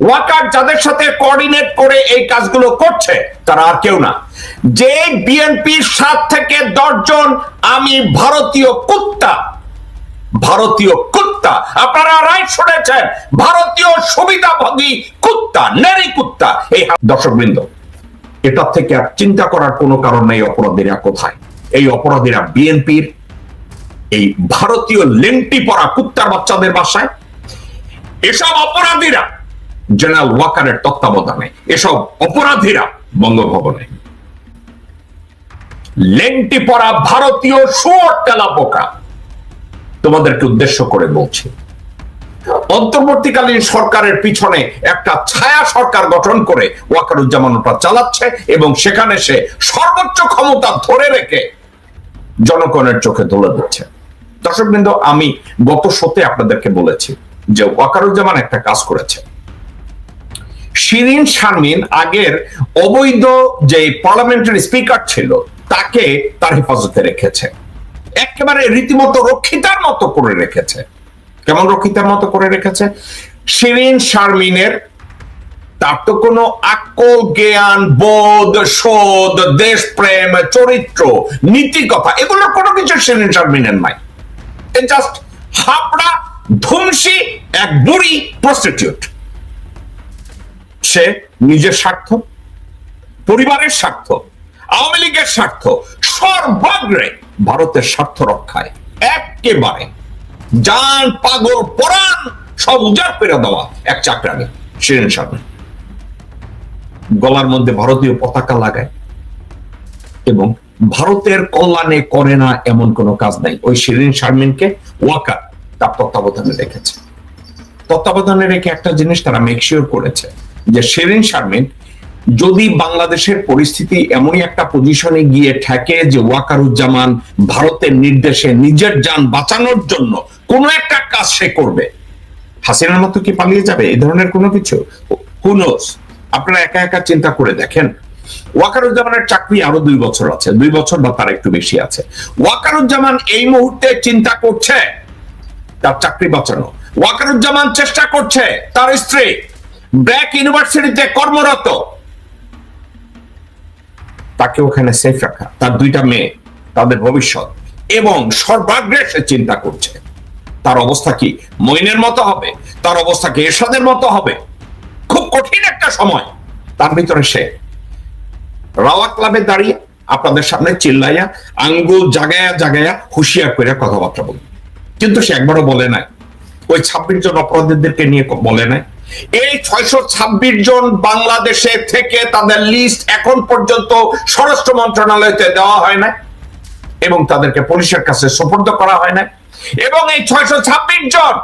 ওয়াকার যাদের সাথে কোঅর্ডিনেট করে এই কাজগুলো করছে, তারা আর কেউ না। যে বিএনপির সাত থেকে দশজন আমি ভারতীয় কুত্তা ভারতীয় কুত্তা, আপনারা রাইট শুনেছেন, ভারতীয় সুবিধাভোগী কুত্তা নেরি কুত্তা, এই দর্শকবৃন্দ এটা থেকে আর চিন্তা করার কোনো কারণ নেই অপরাধীরা কোথায়? এই অপরাধীরা বিএনপির এই ভারতীয় লেংটি পরা কুত্তার বাচ্চাদের বাসায়। এসব অপরাধীরা জেনারেল ওয়াকারের তত্ত্বাবধানে এসব অপরাধীরা বঙ্গভবনে। লেংটি পরা ভারতীয় শুয়োর তেলা পোকা। তোমাদেরকে উদ্দেশ্য করে বলছি, অন্তর্বর্তীকালীন সরকারের পিছনে একটা ছায়া সরকার গঠন করে ওয়াকারুজ্জামান ওটা চালাচ্ছে এবং সেখানে সে সর্বোচ্চ ক্ষমতা ধরে রেখে জনগণের চোখে তুলে দিচ্ছে। দর্শকবৃন্দ, আমি গত সতে আপনাদেরকে বলেছি যে ওয়াকারুজ্জামান একটা কাজ করেছে। শিরিন শারমিন আগের অবৈধ যে পার্লামেন্টারি স্পিকার ছিল, তাকে তার হেফাজতে রেখেছে। একেবারে রীতিমতো রক্ষিতার মতো করে রেখেছে। কেমন রক্ষিতার মতো করে রেখেছে? শিরিন শারমিনের তার তো কোনো আকল জ্ঞান, বোধ, শোধ, দেশপ্রেম, চরিত্র, নীতি কথা এগুলোর কোনো কিছু শিরিন শারমিনের নাই। জাস্ট হাপড়া ধুমসি, এক বুড়ি প্রস্টিটিউট সে নিজের স্বার্থ, পরিবারের স্বার্থ, আওয়ামী লীগের স্বার্থ, সর্বাগ্রে ভারতের স্বার্থ রক্ষায় একেবারে জান, পাগল, পরাণ সব উজাড় করে দেওয়া এক চাকরানি, শিরিন শারমিন গলার মধ্যে ভারতীয় পতাকা লাগায় এবং ভারতের কল্যাণে করে না এমন কোনো কাজ নাই। ওই শিরিন শারমিনকে ওয়াকার তার তত্ত্বাবধানে রেখেছে। তত্ত্বাবধানে রেখে একটা জিনিস তারা মেকশিওর করেছে। যে শিরিন শারমিন, যদি বাংলাদেশের পরিস্থিতি এমনই একটা পজিশনে গিয়ে ঠেকে যে ওয়াকারুজ্জামান ভারতের নির্দেশে নিজের যান বাঁচানোর জন্য কোনো একটা কাজ সে করবে, হাসিনার মতো কি পালিয়ে যাবে? এই ধরনের কোনো কিছু? হুনোস আপনারা একা একা চিন্তা করে দেখেন। ওয়াকারুজ্জামানের চাকরি আরও দুই বছর আছে, দুই বছর বা তার একটু বেশি আছে। ওয়াকারুজ্জামান এই মুহূর্তে চিন্তা করছে, তার চাকরি বাঁচানো। ওয়াকারুজ্জামান চেষ্টা করছে, তার স্ত্রী ব্র্যাক ইউনিভার্সিটিতে কর্মরত, তাকে ওখানে সেফ রাখা। তার দুইটা মেয়ে, তাদের ভবিষ্যৎ। এবং সর্বাগ্রে সে চিন্তা করছে, তার অবস্থা কি মইনের মতো হবে? তার অবস্থা কি এরশাদের মতো হবে? খুব কঠিন একটা সময়। তার ভিতরে সে রাওয়া ক্লাবে দাঁড়িয়ে আপনাদের সামনে চিল্লাইয়া, আঙ্গুল জাগায়া জাগায়া হুঁশিয়ার করে কথাবার্তা বলে। কিন্তু সে একবারও বলে নাই। ওই ছাব্বিশ জন অপরাধীদেরকে নিয়ে বলে নাই। এই ছয়শো ছাব্বিশ জন বাংলাদেশে থেকে তাদের লিস্ট এখন পর্যন্ত স্বরাষ্ট্র মন্ত্রণালয়তে দেওয়া হয় না এবং তাদেরকে পুলিশের কাছে সুপর্দ করা হয় না এবং এই ছয়শো ছাব্বিশ জন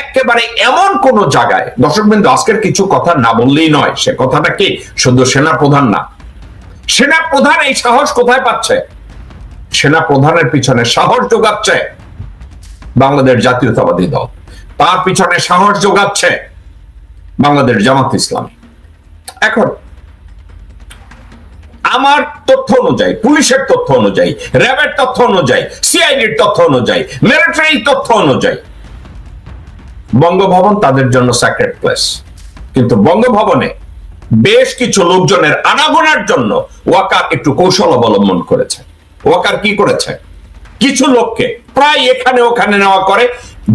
একেবারে এমন কোন জায়গায় দর্শক বিন্দু আজকের কিছু কথা না বললেই নয়, সে কথাটা কি? শুধু সেনা প্রধান না। সেনা প্রধান এই সাহস কোথায় পাচ্ছে? সেনা প্রধানের পিছনে সাহস যোগাচ্ছে বাংলাদেশ জাতীয়তাবাদী দল। তার পিছনে সাহস যোগাচ্ছে বাংলাদেশ জামাত ইসলাম। এখন, আমার তথ্য অনুযায়ী, পুলিশের তথ্য অনুযায়ী, র্যাবের তথ্য অনুযায়ী, সিআইডির তথ্য অনুযায়ী মিলিটারি তথ্য অনুযায়ী, বঙ্গভবন তাদের জন্য স্যাক্রেট প্লেস কিন্তু বঙ্গভবনে বেশ কিছু লোকজনের আনাগোনার জন্য ওয়াকার একটু কৌশল অবলম্বন করেছে। ওয়াকার কি করেছে? কিছু লোককে প্রায় এখানে ওখানে নেওয়া করে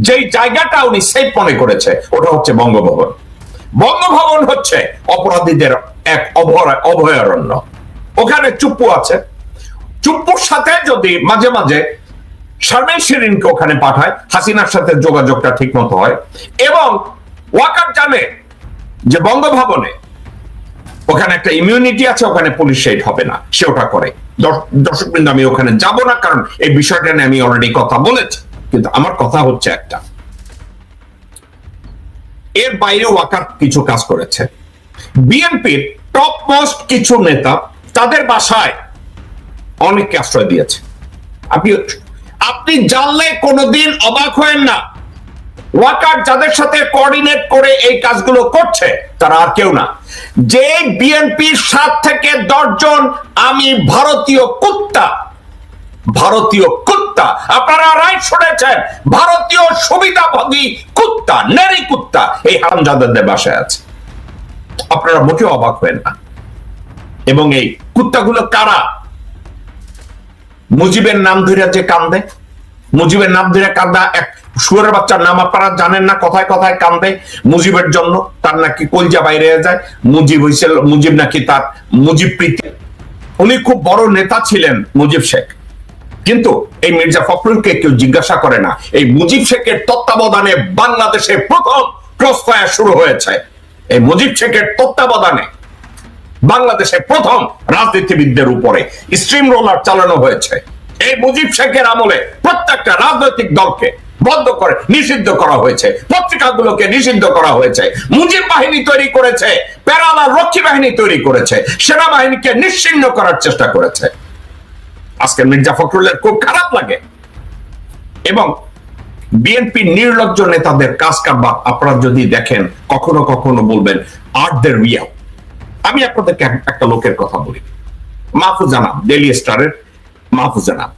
যেই জায়গাটা উনি সেফ মনে করেছে, ওটা হচ্ছে বঙ্গভবন। বঙ্গভবন হচ্ছে অপরাধীদের এক অভয়ারণ্য। ওখানে চুপ্পু আছে। চুপ্পুর সাথে যদি মাঝে মাঝে শারমিন শিরিনকে ওখানে পাঠায়, হাসিনার সাথে যোগাযোগটা ঠিক মতো হয়। এবং ওয়াকার জানে যে বঙ্গভবনে ওখানে একটা ইমিউনিটি আছে, ওখানে পুলিশ শেড হবে না। সে ওটা করে। দর্শক বৃন্দ আমি ওখানে যাব না, কারণ এই বিষয়টা নিয়ে আমি অলরেডি কথা বলেছি। কিন্তু আমার কথা হচ্ছে একটা। এর বাইরে ওয়াকার কিছু কাজ করেছে। বিএনপির টপ মোস্ট কিছু নেতা তাদের বাসায় অনেককে আশ্রয় দিয়েছে। আপনি আপনি জানলে কোনোদিন অবাক হয়েন না। ওয়াকার যাদের সাথে কোঅর্ডিনেট করে এই কাজগুলো করছে, তারা আর কেউ না। যে বিএনপির সাত থেকে দশজন আমি ভারতীয় কুত্তা ভারতীয় কুত্তা। আপনারা রাইট শুনেছেন, ভারতীয় সুবিধাভোগী কুত্তা নেরি কুত্তা, এই হারামজাদাদের বাসায় আছে। আপনারা মোটেও অবাক হবেন না। এবং এই কুত্তাগুলো কারা? মুজিবের নাম ধরে যে কান্দে, মুজিবের নাম ধরে কান্দা, এক শুয়ারের বাচ্চার নাম আপনারা জানেন না, কথায় কথায় কান্দে। মুজিবের জন্য তার নাকি কলজা বাইরে যায়। মুজিব হয়েছিল মুজিব নাকি তার মুজিব প্রীতি। উনি খুব বড় নেতা ছিলেন মুজিব শেখ। কিন্তু এই মির্জা ফখরুলকে কেউ জিজ্ঞাসা করে না। এই মুজিব শেখের তত্ত্বাবধানে বাংলাদেশে প্রথম ক্রস ফায়ার শুরু হয়েছে। এই মুজিব শেখের তত্ত্বাবধানে বাংলাদেশে প্রথম রাজনীতিবিদদের উপরে স্ট্রিম রোলার চালানো হয়েছে। এই মুজিব শেখের আমলে প্রত্যেকটা রাজনৈতিক দলকে বন্ধ করে নিষিদ্ধ করা হয়েছে। পত্রিকাগুলোকে নিষিদ্ধ করা হয়েছে। মুজিব বাহিনী তৈরি করেছে। প্যারালা রক্ষী বাহিনী তৈরি করেছে। সেনাবাহিনীকে নিশ্চিন্ন করার চেষ্টা করেছে। আজকে মির্জা ফখরুলের খুব খারাপ লাগে। এবং বিএনপি নির্লজ্জ নেতাদের কাজ কারবার আপনারা যদি দেখেন, কখনো কখনো বলবেন আর দ্য রিয়াল আমি আপনাদেরকে একটা লোকের কথা বলি। মাহফুজ জানাম ডেলি স্টারের মাহফুজ জানাম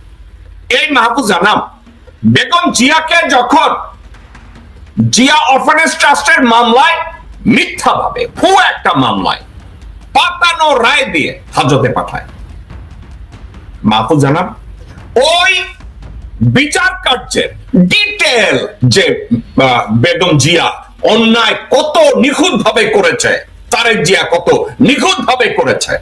এই মাহফুজ জানাম বেগম জিয়াকে যখন জিয়া অরফানেজ ট্রাস্টের মামলায় মিথ্যাভাবে ভু একটা মামলায় পাতানো রায় দিয়ে হাজতে পাঠায়। মাহফুজ জানাম ওই বিচার কার্যের ডিটেল যে বেগম জিয়া অন্যায় কত নিখুঁত ভাবে করেছে, তারেক জিয়া কত নিখুঁত ভাবে করেছে।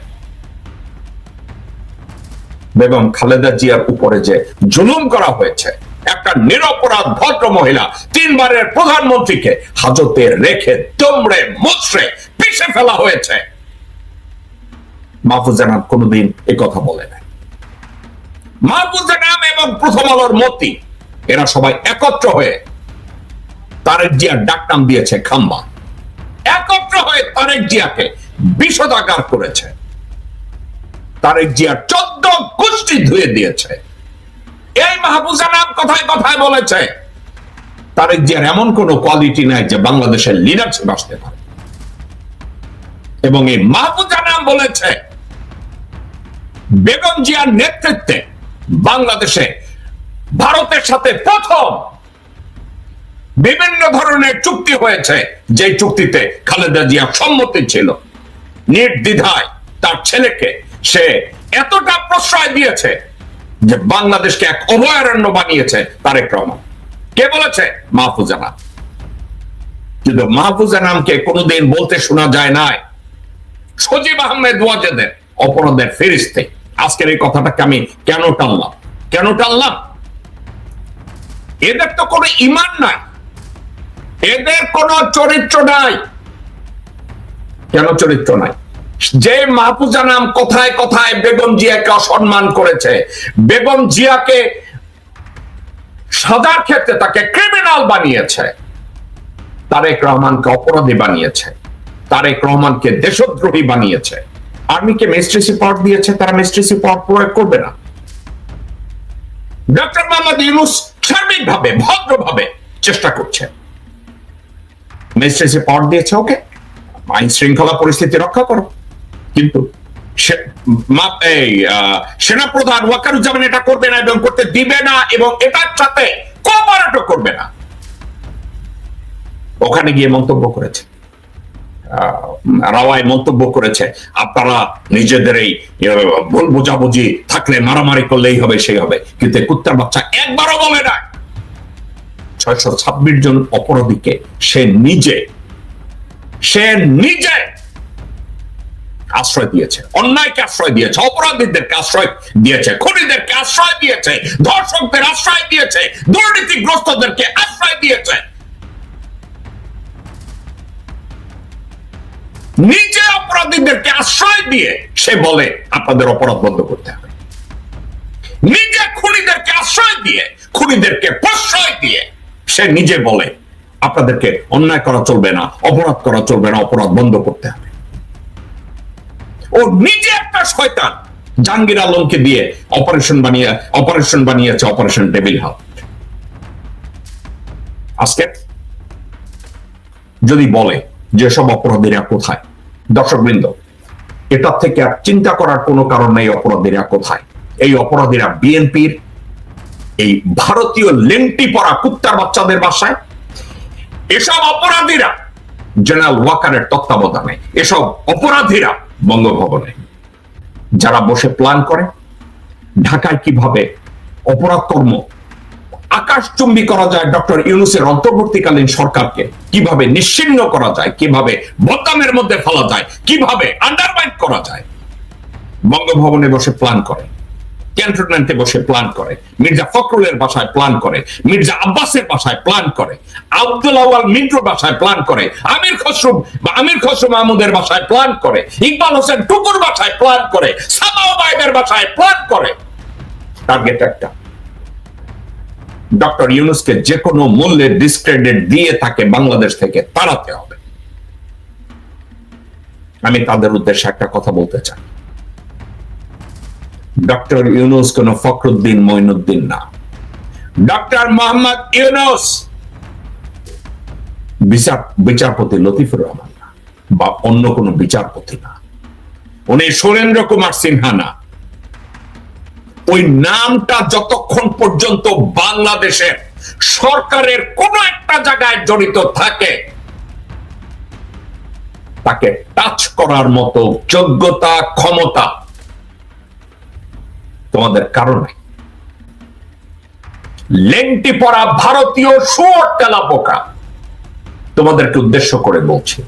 বেগম খালেদা জিয়ার উপরে যে জুলুম করা হয়েছে, একটা নিরপরাধ ভদ্র মহিলা তিনবারের প্রধানমন্ত্রীকে হাজতে রেখে দমড়ে মুচড়ে পিষে ফেলা হয়েছে। মাহফুজ জানান কোনোদিন এ কথা বলে না মাহফুজের নাম এবং প্রথম আলোর মতি। এরা সবাই একত্র হয়ে জিয়ার ডাক নাম দিয়েছে খাম্বা। একত্র হয়ে জিয়াকে করেছে। তারেক চোদ্দ গোষ্ঠী ধুয়ে দিয়েছে। এই মাহফুজা নাম কথায় কথায় বলেছে, তারেক জিয়ার এমন কোন কোয়ালিটি নাই যে বাংলাদেশের লিডারশিপ আসতে পারে। এবং এই মাহফুজা নাম বলেছে, বেগম জিয়ার নেতৃত্বে বাংলাদেশে ভারতের সাথে প্রথম বিভিন্ন ধরনের চুক্তি হয়েছে যে চুক্তিতে খালেদা জিয়া সম্মতি ছিল। নির্দ্বিধায় তার ছেলেকে সে এতটা প্রশ্রয় দিয়েছে যে বাংলাদেশকে এক অভয়ারণ্য বানিয়েছে তারেক রহমান। কে বলেছে? মাহফুজা নাম। কিন্তু মাহফুজা নামকে কোনোদিন বলতে শোনা যায় নাই। সজীব আহমেদ ওয়াজেদের, অপরাধের ফেরিস্তে আজকের এই কথাটাকে আমি কেন টানলাম? কেন টানলাম? এদের তো কোনো ইমান নাই। এদের কোনো চরিত্র নাই। কেন চরিত্র নাই? যে মাহফুজা নাম কথায় কথায় বেগম জিয়াকে অসম্মান করেছে, বেগম জিয়াকে সাদার ক্ষেত্রে তাকে ক্রিমিনাল বানিয়েছে, তারেক রহমানকে অপরাধী বানিয়েছে, তারেক রহমানকে দেশদ্রোহী বানিয়েছে। আর্মিকে মেস্ট্রেসি পাওয়ার দিয়েছে, তারা মেস্ট্রেসি পাওয়ার প্রয়োগ করবে না। ডক্টর মোহাম্মদ ইউনুস সার্বিকভাবে, ভদ্রভাবে চেষ্টা করছে। মেস্ট্রেসি পাওয়ার দিয়েছে, ওকে। আইন শৃঙ্খলা পরিস্থিতি রক্ষা করো। কিন্তু সেনাপ্রধান ওয়াকারুজ্জামান এটা করবে না এবং করতে দিবে না এবং এটার সাথে কোঅপারেটও করবে না। ওখানে গিয়ে মন্তব্য করেছে। রাওয়ায় মন্তব্য করেছে। আপনারা নিজেদের এই ভুল বোঝাবুঝি থাকলে, মারামারি করলেই হবে, সেই হবে। কিন্তু কুত্তার বাচ্চা একবারও বলে না ছয়শো ছাব্বিশ জন অপরাধীকে সে নিজে সে নিজে আশ্রয় দিয়েছে। অন্যায়কে আশ্রয় দিয়েছে, অপরাধীদেরকে আশ্রয় দিয়েছে, খুনিদেরকে আশ্রয় দিয়েছে, ধর্ষকদের আশ্রয় দিয়েছে, দুর্নীতিগ্রস্তদেরকে আশ্রয় দিয়েছে। নিজে অপরাধীদেরকে আশ্রয় দিয়ে সে বলে, আপনাদের অপরাধ বন্ধ করতে হবে। নিজে খুনিদেরকে আশ্রয় দিয়ে, খুনিদেরকে প্রশ্রয় দিয়ে সে নিজে বলে, আপনাদেরকে অন্যায় করা চলবে না, অপরাধ করা চলবে না, অপরাধ বন্ধ করতে হবে। ও নিজে একটা শয়তান, জাহাঙ্গীর আলমকে দিয়ে অপারেশন বানিয়ে, অপারেশন বানিয়েছে অপারেশন টেবিল হাউস। আজকে যদি বলে যেসব অপরাধীরা কোথায় দর্শকবৃন্দ, এটার থেকে আর চিন্তা করার কোনো কারণ নেই অপরাধীরা কোথায়? এই অপরাধীরা বিএনপির এই ভারতীয় লেংটি পরা কুত্তার বাচ্চাদের বাসায়। এসব অপরাধীরা জেনারেল ওয়াকারের তত্ত্বাবধানে, এসব অপরাধীরা বঙ্গভবনে। যারা বসে প্ল্যান করে, ঢাকায় কীভাবে অপরাধ কর্ম আকাশচুম্বী করা যায় ডক্টর ইউনুসের অন্তর্বর্তীকালীন সরকারকে। কীভাবে নিশ্চিন্ন করা যায়, কীভাবে বদনামের মধ্যে ফেলা যায়, কীভাবে আন্ডারমাইন করা যায়। বঙ্গভবনে বসে প্ল্যান করে ক্যান্টনমেন্টে বসে প্ল্যান করে, মির্জা ফখরুলের বাসায় প্ল্যান করে, মির্জা আব্বাসের বাসায় প্ল্যান করে, আব্দুল আওয়াল মিন্টুর বাসায় প্ল্যান করে, আমির খসরু বা আমির খসরু মাহমুদের বাসায় প্ল্যান করে, ইকবাল হোসেন টুকুর বাসায় প্ল্যান করে সামাও বাসায় প্ল্যান করে। টার্গেট একটা। ডক্টর ইউনুসকে যে কোনো মূল্যে ডিসক্রেডিট দিয়ে তাকে বাংলাদেশ থেকে তাড়াতে হবে। আমি তাদের উদ্দেশ্যে একটা কথা বলতে চাই। ডক্টর ইউনুস কোন ফখরুদ্দিন মঈনুদ্দিন না। ডক্টর মোহাম্মদ ইউনুস বিচার বিচারপতি লতিফুর রহমান না, বা অন্য কোন বিচারপতি না। উনি সুরেন্দ্র কুমার সিনহা না। ওই নামটা যতক্ষণ পর্যন্ত বাংলাদেশের সরকারের কোন একটা জায়গায় জড়িত থাকে, তাকে টাচ করার মতো যোগ্যতা, ক্ষমতা তোমাদের কারণে লেংটি পড়া ভারতীয় শুয়োর তেলা পোকা তোমাদেরকে উদ্দেশ্য করে বলছি।